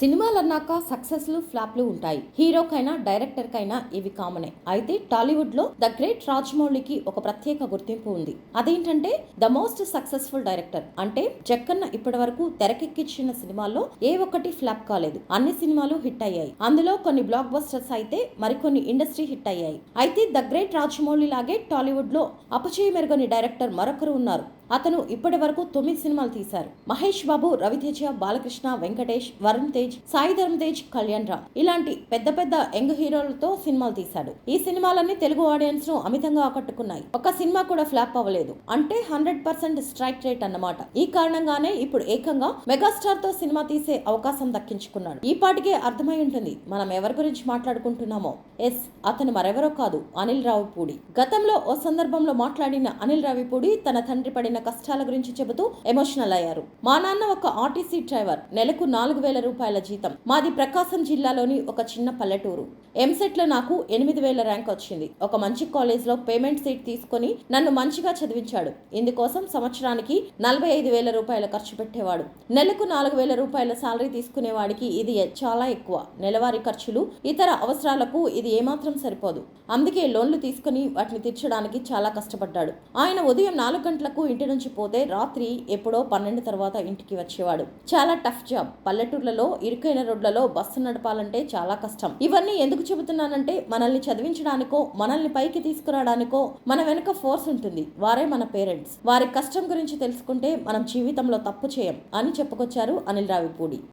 సినిమాలన్నాక సక్సెస్లు ఫ్లాప్లు ఉంటాయి. హీరోకైనా డైరెక్టర్కైనా ఇవి కామనే. అయితే టాలీవుడ్లో ద గ్రేట్ రాజమౌళికి ఒక ప్రత్యేక గుర్తింపు ఉంది. అదేంటంటే ద మోస్ట్ సక్సెస్ఫుల్ డైరెక్టర్. అంటే జక్కన్న ఇప్పటి వరకు తెరకెక్కించిన సినిమాల్లో ఏ ఒక్కటి ఫ్లాప్ కాలేదు. అన్ని సినిమాలు హిట్ అయ్యాయి. అందులో కొన్ని బ్లాక్ బస్టర్స్ అయితే మరికొన్ని ఇండస్ట్రీ హిట్ అయ్యాయి. అయితే ద గ్రేట్ రాజమౌళి లాగే టాలీవుడ్లో అపచేయ మెరుగని డైరెక్టర్ మరొకరు ఉన్నారు. అతను ఇప్పటి వరకు తొమ్మిది సినిమాలు తీశారు. మహేష్ బాబు రవితేజ బాలకృష్ణ వెంకటేష్ వరుణ్ తేజ్ సాయి ధర్మ తేజ్ కళ్యాణ్ రామ్ ఇలాంటి పెద్ద పెద్ద యంగ్ హీరోలతో సినిమాలు తీశాడు. ఈ సినిమాలన్నీ తెలుగు ఆడియన్స్ను అమితంగా ఆకట్టుకున్నాయి. ఒక సినిమా కూడా ఫ్లాప్ అవ్వలేదు. అంటే హండ్రెడ్ పర్సెంట్ స్ట్రైక్ రేట్ అన్నమాట. ఈ కారణంగానే ఇప్పుడు ఏకంగా మెగాస్టార్తో సినిమా తీసే అవకాశం దక్కించుకున్నాడు. ఈ పాటికే అర్థమై ఉంటుంది మనం ఎవరి గురించి మాట్లాడుకుంటున్నామో. ఎస్ అతను మరెవరో కాదు అనిల్ రావుపూడి. గతంలో ఓ సందర్భంలో మాట్లాడిన అనిల్ రావిపూడి తన తండ్రి పడిన కష్టాల గురించి చెబుతూ ఎమోషనల్ అయ్యారు. మా నాన్న ఒక ఆర్టీసీ డ్రైవర్. నెలకు నాలుగు వేల రూపాయల జీతం. మాది ప్రకాశం జిల్లాలోని ఒక చిన్న పల్లెటూరు. ఎంసెట్లో నాకు ఎనిమిది వేల ర్యాంక్ వచ్చింది. ఒక మంచి కాలేజ్లో పేమెంట్ సీట్ తీసుకొని నన్ను మంచిగా చదివించాడు. ఇందుకోసం సంవత్సరానికి నలభై ఐదు వేల రూపాయల ఖర్చు పెట్టేవాడు. నెలకు నాలుగు వేల రూపాయల శాలరీ తీసుకునేవాడికి ఇది చాలా ఎక్కువ. నెలవారీ ఖర్చులు ఇతర అవసరాలకు ఇది ఏమాత్రం సరిపోదు. అందుకే లోన్లు తీసుకుని వాటిని తీర్చడానికి చాలా కష్టపడ్డాడు. ఆయన ఉదయం నాలుగు గంటలకు ఇంటి నుంచి పోతే రాత్రి ఎప్పుడో పన్నెండు తర్వాత ఇంటికి వచ్చేవాడు. చాలా టఫ్ జాబ్. పల్లెటూర్లలో ఇరుకైన రోడ్లలో బస్సు నడపాలంటే చాలా కష్టం. ఇవన్నీ ఎందుకు చెబుతున్నానంటే మనల్ని చదివించడానికో మనల్ని పైకి తీసుకురావడానికో మన వెనుక ఫోర్స్ ఉంటుంది. వారే మన పేరెంట్స్. వారి కష్టం గురించి తెలుసుకుంటే మనం జీవితంలో తప్పు చేయం అని చెప్పుకొచ్చారు అనిల్ రావిపూడి.